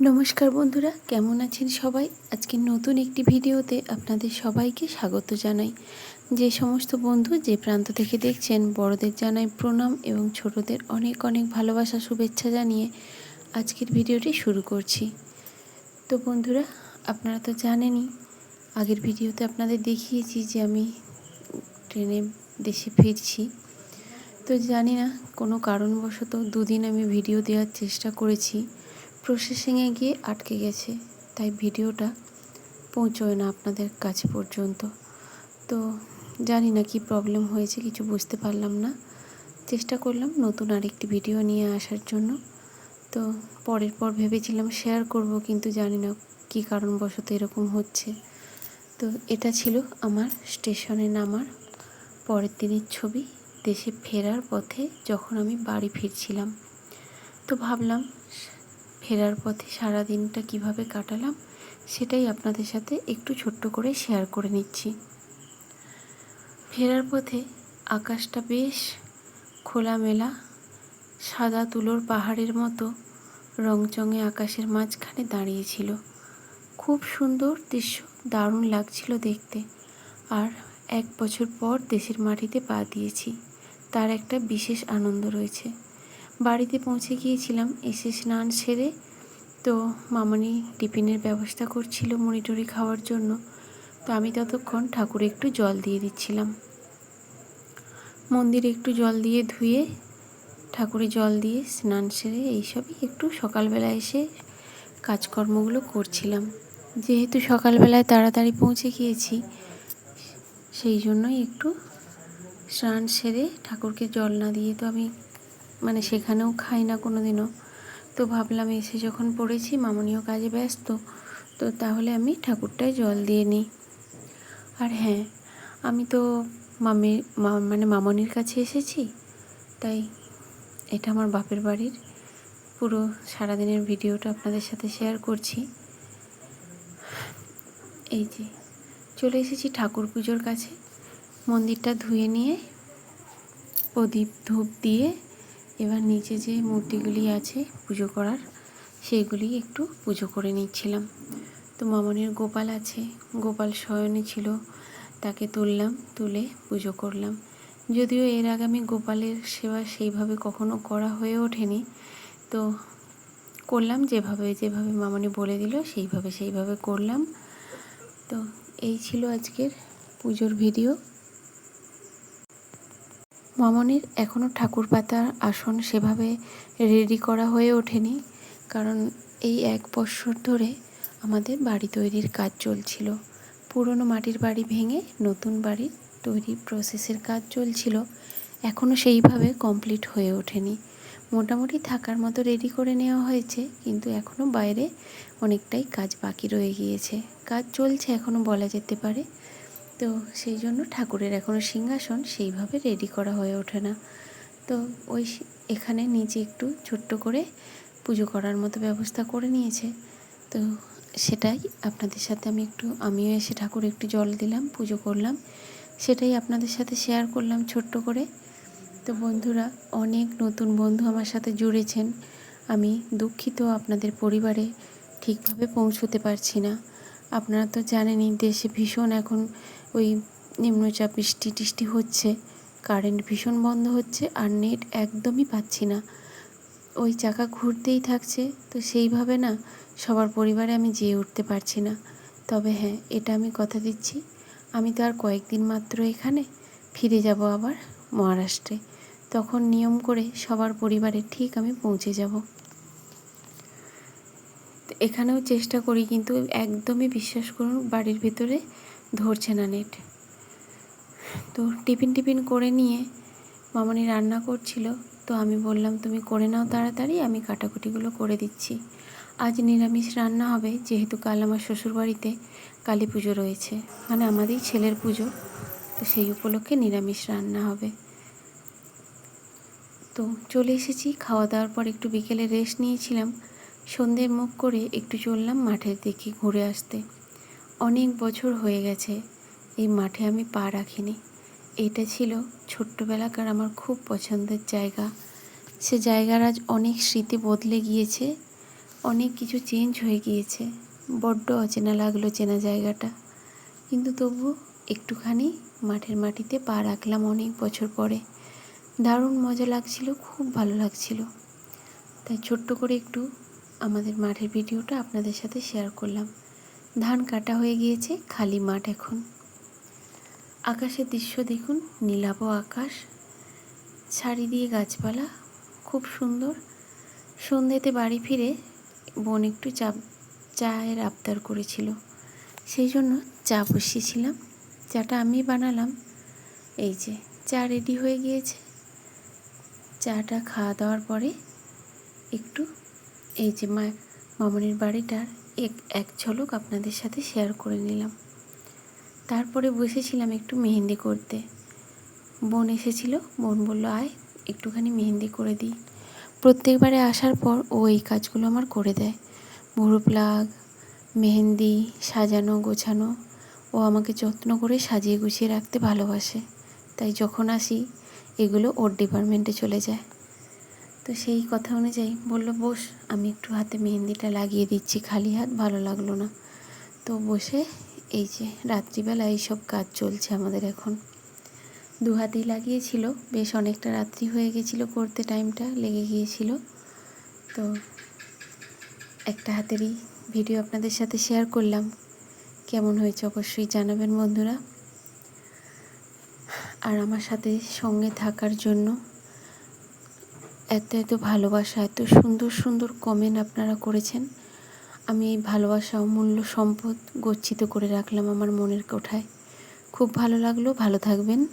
নমস্কার বন্ধুরা, কেমন আছেন সবাই? আজকে নতুন একটি ভিডিওতে আপনাদের সবাইকে স্বাগত জানাই। যে সমস্ত বন্ধু যে প্রান্ত থেকে দেখছেন, বড়দের জানাই প্রণাম এবং ছোটদের অনেক অনেক ভালোবাসা, শুভেচ্ছা জানিয়ে আজকের ভিডিওটি শুরু করছি। তো বন্ধুরা, আপনারা তো জানেনই, আগের ভিডিওতে আপনাদের দেখিয়েছি যে আমি ট্রেনে দেশে ফিরছি। তো জানি না, কোনো কারণবশত দুদিন আমি ভিডিও দেওয়ার চেষ্টা করেছি। প্রসেসিংয়ে গিয়ে আটকে গেছে। তাই ভিডিওটা পৌঁছয় না আপনাদের কাছে পর্যন্ত। তো জানি না কি প্রবলেম হয়েছে, কিছু বুঝতে পারলাম না। চেষ্টা করলাম নতুন আরেকটি ভিডিও নিয়ে আসার জন্য। তো পরের পর ভেবেছিলাম শেয়ার করব, কিন্তু জানি না কী কারণবশত এরকম হচ্ছে। তো এটা ছিল আমার স্টেশনে নামার পরের দিনের ছবি, দেশে ফেরার পথে যখন আমি বাড়ি ফিরছিলাম। তো ভাবলাম ফেরার পথে সারা দিনটা কীভাবে কাটালাম, সেটাই আপনাদের সাথে একটু ছোট্ট করে শেয়ার করে নিচ্ছি। ফেরার পথে আকাশটা বেশ খোলামেলা, সাদা তুলোর পাহাড়ের মতো রংচঙে আকাশের মাঝখানে দাঁড়িয়েছিল খুব সুন্দর দৃশ্য, দারুণ লাগছিল দেখতে। আর এক বছর পর দেশের মাটিতে পা দিয়েছি, তার একটা বিশেষ আনন্দ রয়েছে। বাড়িতে পৌঁছে গিয়েছিলাম এসে স্নান সেরে তো মামনি টিফিনের ব্যবস্থা করছিল মুড়ি খাওয়ার জন্য, তো আমি ততক্ষণ ঠাকুরে একটু জল দিয়ে দিচ্ছিলাম। মন্দিরে একটু জল দিয়ে ধুয়ে, ঠাকুরে জল দিয়ে স্নান সেরে এইসবই একটু সকালবেলা এসে কাজকর্মগুলো করছিলাম। যেহেতু সকালবেলায় তাড়াতাড়ি পৌঁছে গিয়েছি, সেই জন্যই একটু স্নান সেরে ঠাকুরকে জল না দিয়ে তো আমি মানে সেখানেও খাই না কোনো দিনও তো ভাবলাম এসে যখন পড়েছি, মামনিও কাজে ব্যস্ত, তো তাহলে আমি ঠাকুরটায় জল দিয়ে নিই। আর হ্যাঁ আমি তো মামি মানে মামনির কাছে এসেছি, তাই এটা আমার বাপের বাড়ির পুরো সারাদিনের ভিডিওটা আপনাদের সাথে শেয়ার করছি। এই যে, চলে এসেছি ঠাকুর পুজোর কাছে, মন্দিরটা ধুয়ে নিয়ে, প্রদীপ ধূপ দিয়ে এবার নিচে যে মূর্তিগুলি আছে পুজো করার সেইগুলি একটু পুজো করে নিচ্ছিলাম। তো মামনির গোপাল আছে, গোপাল শয়নে ছিল, তাকে তুললাম, তুলে পুজো করলাম। যদিও এর আগে আমি গোপালের সেবা সেইভাবে কখনো করা হয়ে ওঠেনি, তো করলাম যেভাবে যেভাবে মামনি বলে দিল, সেইভাবে সেইভাবে করলাম। তো এই ছিল আজকের পুজোর ভিডিও। মামনির এখনও ঠাকুর পাতার আসন সেভাবে রেডি করা হয়ে ওঠেনি, কারণ এই এক বছর ধরে আমাদের বাড়ি তৈরির কাজ চলছিল। পুরনো মাটির বাড়ি ভেঙে নতুন বাড়ির তৈরি প্রসেসের কাজ চলছিল এখনও সেইভাবে কমপ্লিট হয়ে ওঠেনি। মোটামুটি থাকার মতো রেডি করে নেওয়া হয়েছে, কিন্তু এখনও বাইরে অনেকটাই কাজ বাকি রয়ে গিয়েছে। কাজ চলছে এখনও বলা যেতে পারে। তো সেই জন্য ঠাকুরের এখনও সিংহাসন সেইভাবে রেডি করা হয়ে ওঠে না। তো ওই এখানে নিচে একটু ছোট্ট করে পুজো করার মতো ব্যবস্থা করে নিয়েছে। তো সেটাই আপনাদের সাথে আমি একটু, আমিও এসে ঠাকুর একটু জল দিলাম, পুজো করলাম। সেটাই আপনাদের সাথে শেয়ার করলাম ছোট্ট করে। তো বন্ধুরা, অনেক নতুন বন্ধু আমার সাথে জুড়েছেন। আমি দুঃখিত আপনাদের পরিবারে ঠিকভাবে পৌঁছতে পারছি না। আপনারা তো জানেনই, দেশে ভীষণ এখন ওই নিম্নচাপ, বৃষ্টি টিষ্টি হচ্ছে কারেন্ট ভীষণ বন্ধ হচ্ছে আর নেট একদমই পাচ্ছি না। ওই চাকা ঘুরতেই থাকছে, তো সেইভাবে না সবার পরিবারে আমি যেয়ে উঠতে পারছি না। তবে হ্যাঁ এটা আমি কথা দিচ্ছি, আমি তো আর কয়েকদিন মাত্র এখানে, ফিরে যাব আবার মহারাষ্ট্রে। তখন নিয়ম করে সবার পরিবারে ঠিক আমি পৌঁছে যাব। এখানেও চেষ্টা করি কিন্তু একদমই বিশ্বাস করুন, বাড়ির ভেতরে ধরছে না নেট। তো টিফিন টিফিন করে নিয়ে মামনি রান্না করছিল। তো আমি বললাম, তুমি করে নাও তাড়াতাড়ি, আমি কাটাকুটিগুলো করে দিচ্ছি। আজ নিরামিষ রান্না হবে, যেহেতু কাল আমার শ্বশুরবাড়িতে কালী পুজো রয়েছে। মানে আমাদেরই ছেলের পুজো, তো সেই উপলক্ষে নিরামিষ রান্না হবে। তো চলে এসেছি খাওয়া দাওয়ার পর একটু বিকেলে রেস্ট নিয়েছিলাম। সন্ধ্যের মুখ করে একটু চললাম মাঠের দিকে ঘুরে আসতে। অনেক বছর হয়ে গেছে, এই মাঠে আমি পা রাখিনি। এটা ছিল ছোট্টবেলাকার আমার খুব পছন্দের জায়গা। সে জায়গার আজ অনেক স্মৃতি বদলে গিয়েছে, অনেক কিছু চেঞ্জ হয়ে গিয়েছে। বড্ড অচেনা লাগল চেনা জায়গাটা। কিন্তু তবু একটুখানি মাঠের মাটিতে পা রাখলাম অনেক বছর পরে। দারুণ মজা লাগছিল, খুব ভালো লাগছিল। তাই ছোট্ট করে একটু আমাদের মাঠের ভিডিওটা আপনাদের সাথে শেয়ার করলাম। ধান কাটা হয়ে গিয়েছে, খালি মাঠ এখন। আকাশের দৃশ্য দেখুন, নীলাভ আকাশ। ছাড়ি দিয়ে গাছপালা, খুব সুন্দর। সন্ধ্যেতে বাড়ি ফিরে বোন একটু চা, চায়ের আবদার করেছিল। সেই জন্য চা বসিয়েছিলাম। চাটা আমি বানালাম। এই যে, চা রেডি হয়ে গিয়েছে। চাটা খাওয়া দাওয়ার পরে একটু, এই যে মা, মামনির বাড়িটার এক এক ঝলক আপনাদের সাথে শেয়ার করে নিলাম। তারপরে বসেছিলাম একটু মেহেন্দি করতে। বোন এসেছিল, বোন বলল, আয়, একটুখানি মেহেন্দি করে দিই। প্রত্যেকবারে আসার পর ও এই কাজগুলো আমার করে দেয়। ভুরু প্লাগ মেহেন্দি, সাজানো, গোছানো, ও আমাকে যত্ন করে সাজিয়ে গুছিয়ে রাখতে ভালোবাসে। তাই যখন আসি, এগুলো ওর ডিপার্টমেন্টে চলে যায়। তো সেই কথা অনুযায়ী বলল, বস, আমি একটু হাতে মেহেন্দিটা লাগিয়ে দিচ্ছি, খালি হাত, ভালো লাগল না। তো বসে এই যে রাত্রিবেলা এইসব কাজ চলছে আমাদের এখন। দু হাতেই লাগিয়েছিল, বেশ অনেকটা রাত্রি হয়ে গেছিল করতে টাইমটা লেগে গিয়েছিল। তো একটা হাতেরই ভিডিও আপনাদের সাথে শেয়ার করলাম। কেমন হয়েছে অবশ্যই জানাবেন বন্ধুরা। আর আমার সাথে সঙ্গে থাকার জন্য এত এত ভালোবাসা, এত সুন্দর সুন্দর কমেন্ট আপনারা করেছেন। আমি এই ভালোবাসা অমূল্য সম্পদ গচ্ছিত করে রাখলাম আমার মনের কোঠায়। খুব ভালো লাগল, ভালো থাকবেন।